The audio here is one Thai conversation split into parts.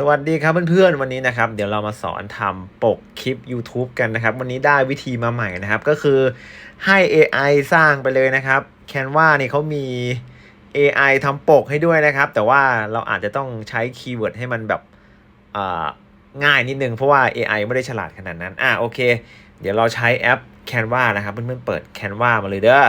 สวัสดีครับเพื่อนๆวันนี้นะครับเดี๋ยวเรามาสอนทำปกคลิป YouTube กันนะครับ วันนี้ได้วิธีมาใหม่นะครับ ก็คือให้ AI สร้างไปเลยนะครับ Canva นี่เขามี AI ทำปกให้ด้วยนะครับ แต่ว่าเราอาจจะต้องใช้คีย์เวิร์ดให้มันแบบง่ายนิดนึง เพราะว่า AI ไม่ได้ฉลาดขนาดนั้นอะโอเค เดี๋ยวเราใช้แอป Canva นะครับเพื่อนๆเปิด Canva มาเลยเด้อ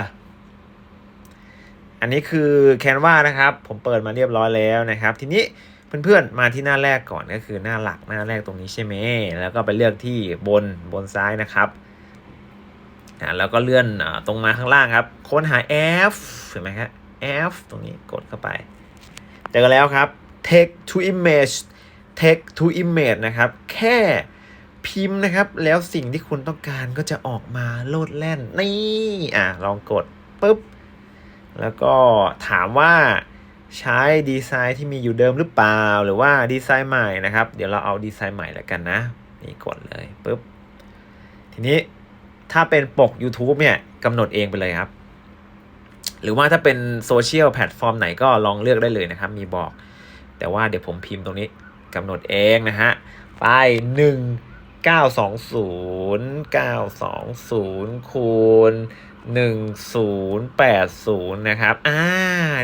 อันนี้คือ Canva นะครับ ผมเปิดมาเรียบร้อยแล้วนะครับ ทีนี้ เพื่อนๆมาที่หน้าแรกก่อนก็คือหน้าหลักหน้าแรกตรงนี้ใช่ไหมแล้วก็ไปเลือกที่บนบนซ้ายนะครับแล้วก็เลื่อนอตรงมาข้างล่างครับ ค้นหา F เห็นไหมครับ F ตรงนี้กดเข้าไป เจอแล้วครับ text to image text to image นะครับ แค่พิมพ์นะครับ แล้วสิ่งที่คุณต้องการก็จะออกมาโลดแล่น นี่ อะ ลองกดปุ๊บ แล้วก็ถามว่า ใช้ดีไซน์ที่มีอยู่เดิมหรือเปล่า หรือว่าดีไซน์ใหม่นะครับ เดี๋ยวเราเอาดีไซน์ใหม่แล้วกันนะ นี่กดเลยปุ๊บ ทีนี้ถ้าเป็นปก YouTube เนี่ยกำหนดเองไปเลยครับ หรือว่าถ้าเป็นโซเชียลแพลตฟอร์มไหนก็ลองเลือกได้เลยนะครับ มีบอก แต่ว่าเดี๋ยวผมพิมพ์ตรงนี้กำหนดเองนะฮะ ไปหนึ่ง เก้าสองศูนย์เก้าสองศูนย์คูณหนึ่งศูนย์แปดศูนย์นะครับ อ่า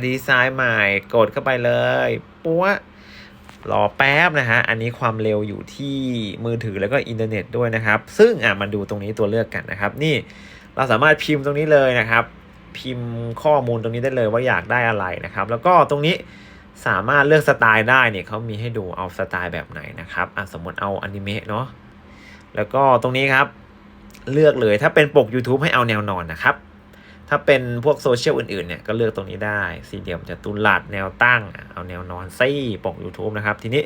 ดีไซน์ใหม่ กดเข้าไปเลย ปั๊วรอแป๊บนะฮะ อันนี้ความเร็วอยู่ที่มือถือแล้วก็อินเทอร์เน็ตด้วยนะครับ ซึ่งอะมาดูตรงนี้ตัวเลือกกันนะครับ นี่เราสามารถพิมพ์ตรงนี้เลยนะครับ พิมพ์ข้อมูลตรงนี้ได้เลยว่าอยากได้อะไรนะครับ แล้วก็ตรงนี้สามารถเลือกสไตล์ได้เนี่ยเขามีให้ดูเอาสไตล์แบบไหนนะครับอะสมมติเอาอนิเมะเนาะ แล้วก็ตรงนี้ครับ เลือกเลยถ้าเป็นปก YouTube ให้เอาแนวนอนนะครับ ถ้าเป็นพวกโซเชียลอื่นๆเนี่ยก็เลือกตรงนี้ได้สี่เหลี่ยมจัตุรัสแนวตั้ง เอาแนวนอนซี่ปก YouTube นะครับ ทีนี้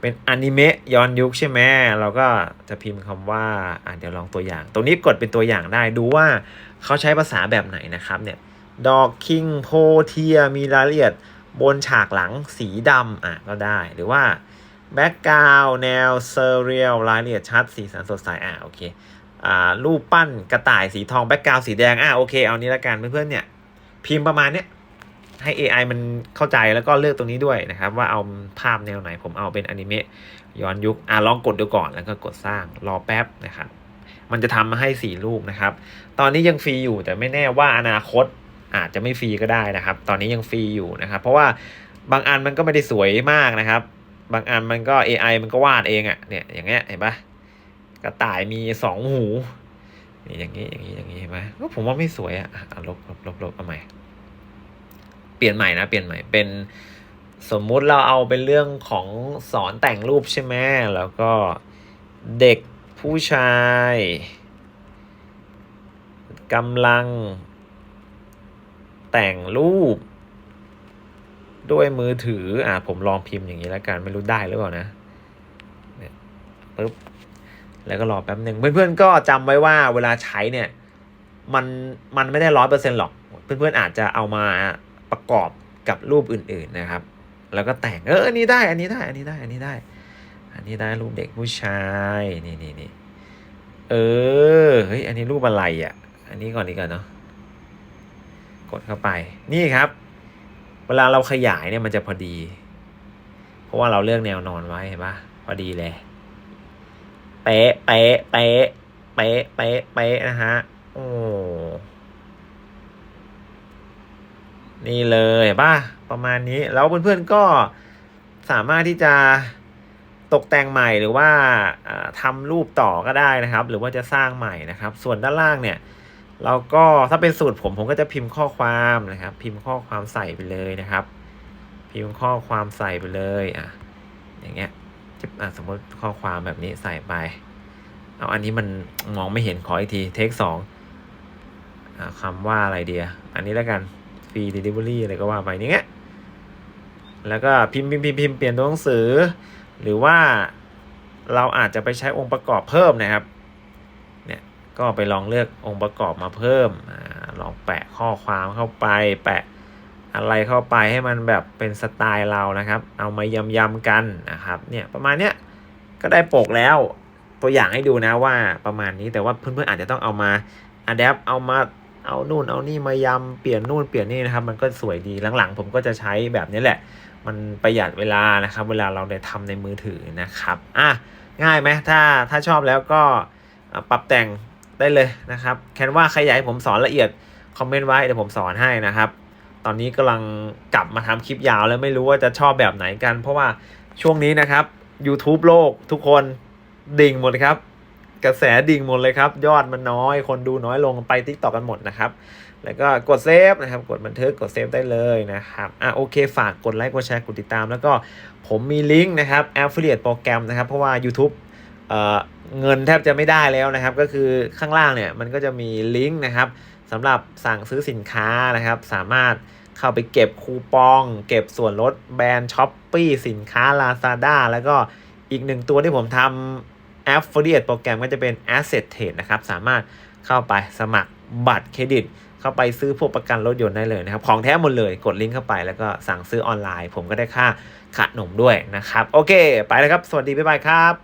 เป็นอนิเมะย้อนยุคใช่ไหมเราก็จะพิมพ์คำว่าอะเดี๋ยวลองตัวอย่าง ตรงนี้กดเป็นตัวอย่างได้ดูว่าเขาใช้ภาษาแบบไหนนะครับเนี่ยดอกคิงโพเทียมีรายละเอียดบนฉากหลังสีดำอะก็ได้หรือว่า แบ็กกราวแนวเซเรียลรายละเอียดชัดสีสันสดใสอะโอเคอ่ารูปปั้นกระต่ายสีทองแบ็กกราวสีแดงอะโอเคเอานี้ละกันเพื่อนๆเนี่ยพิมพ์ประมาณเนี้ยให้ AI มันเข้าใจแล้วก็เลือกตรงนี้ด้วยนะครับ ว่าเอาภาพแนวไหนผมเอาเป็นอนิเมะย้อนยุคอะลองกดดูก่อนแล้วก็กดสร้างรอแป๊บนะครับ มันจะทำมาให้สี่รูปนะครับ ตอนนี้ยังฟรีอยู่แต่ไม่แน่ว่าอนาคตอาจจะไม่ฟรีก็ได้นะครับ ตอนนี้ยังฟรีอยู่นะครับ เพราะว่าบางอันมันก็ไม่ได้สวยมากนะครับ บางอันมันก็ AI มันก็วาดเองอะ่ะเนี่ยอย่างเงี้ยเห็นปะกระต่ายมีสองหูนี่อย่างนี้อย่างนี้อย่างนี้เห็นไหมก็ผมว่าไม่สวยอะ่ะอะลบลบลบลบเอาใหม่เปลี่ยนใหม่นะเปลี่ยนใหม่เป็นสมมุติเราเอาเป็นเรื่องของสอนแต่งรูปใช่ไหมแล้วก็เด็กผู้ชายกำลังแต่งรูป ด้วยมือถือ อ่าผมลองพิมพ์อย่างนี้แล้วกันไม่รู้ได้หรือเปล่านะเนี่ยปึ๊บแล้วก็รอแป๊บหนึ่งเพื่อนๆก็จำไว้ว่าเวลาใช้เนี่ยมันมันไม่ได้ร้อยเปอร์เซ็นต์หรอก เพื่อนๆอาจจะเอามาประกอบกับรูปอื่นๆนะครับ แล้วก็แต่งเอออันนี้ได้อันนี้ได้อันนี้ได้อันนี้ได้ อันนี้ได้รูปเด็กผู้ชายนี่นี่นี่เออเฮ้ยอันนี้รูปอะไรอะ อันนี้ก่อนดีกว่อนเนาะกดเข้าไปนี่ครับ เวลาเราขยายเนี่ยมันจะพอดี เพราะว่าเราเลือกแนวนอนไว้เห็นปะพอดีเลยเป๊ะเป๊ะเป๊ะเป๊ะเป๊ะเป๊ะนะฮะโอ้นี่เลยเห็นป่ะประมาณนี้แล้วเพื่อนๆก็สามารถที่จะตกแต่งใหม่หรือว่าอ่าทำรูปต่อก็ได้นะครับ หรือว่าจะสร้างใหม่นะครับ ส่วนด้านล่างเนี่ย เราก็ถ้าเป็นสูตรผมผมก็จะพิมพ์ข้อความนะครับ พิมพ์ข้อความใส่ไปเลยนะครับ พิมพ์ข้อความใส่ไปเลยอะอย่างเงี้ยจิ๊บอะสมมติข้อความแบบนี้ใส่ไปเอาอันนี้มันมองไม่เห็นขออีกทีเทคสองคำว่าอะไรเดียอันนี้แล้วกันฟรีเดลิเวอรี่อะไรก็ว่าไปนี่เงี้ยแล้วก็พิมพ์พิมพ์พิมพ์พิมพ์เปลี่ยนตัวหนังสือ หรือว่าเราอาจจะไปใช้องค์ประกอบเพิ่มนะครับ ก็ไปลองเลือกองค์ประกอบมาเพิ่มอลองแปะข้อความเข้าไป แปะอะไรเข้าไปให้มันแบบเป็นสไตล์เรานะครับ เอามายำยำๆกันนะครับ เนี่ยประมาณเนี้ยก็ได้ปกแล้วตัวอย่างให้ดูนะว่าประมาณนี้แต่ว่าเพื่อนๆอาจจะต้องเอามาอัดแอปเอามาเอานู่นเอานี่มายำเปลี่ยนนู่นเปลี่ยนนี่นะครับมันก็สวยดีหลังๆ ผมก็จะใช้แบบนี้แหละ มันประหยัดเวลานะครับ เวลาเราได้ทำในมือถือนะครับอะง่ายไหมถ้าถ้าชอบแล้วก็ปรับแต่ง ได้เลยนะครับแคนว่าใครอยากให้ผมสอนละเอียดคอมเมนต์ไว้เดี๋ยวผมสอนให้นะครับ ตอนนี้กำลังกลับมาทำคลิปยาวแล้วไม่รู้ว่าจะชอบแบบไหนกัน เพราะว่าช่วงนี้นะครับ YouTube โลกทุกคนดิ่งหมดครับ กระแสดิ่งหมดเลยครับ ยอดมันน้อย คนดูน้อยลงไป t ิ k t o k กันหมดนะครับ แล้วก็กดเซฟนะครับ กดบันทึกกดเซฟได้เลยนะครับอะโอเค ฝากกดไลค์กดแชร์กดติดตาม แล้วก็ผมมีลิงก์นะครับ Affiliate โปรแกรมนะครับ เพราะว่า YouTube เอ่อ เงินแทบจะไม่ได้แล้วนะครับ ก็คือข้างล่างเนี่ยมันก็จะมีลิงก์นะครับสำหรับสั่งซื้อสินค้านะครับ สามารถเข้าไปเก็บคูปอง เก็บส่วนลดแบรนด์ช้อปปี้สินค้า Lazada แล้วก็อีกหนึ่งตัวที่ผมทำ Affiliate โปรแกรมก็จะเป็น Asset Trade นะครับ สามารถเข้าไปสมัครบัตรเครดิต เข้าไปซื้อพวกประกันรถยนต์ได้เลยนะครับ ของแท้หมดเลยกดลิงก์เข้าไปแล้วก็สั่งซื้อออนไลน์ ผมก็ได้ค่าขนมด้วยนะครับ โอเค ไปแล้วครับ สวัสดี บ๊ายบายครับ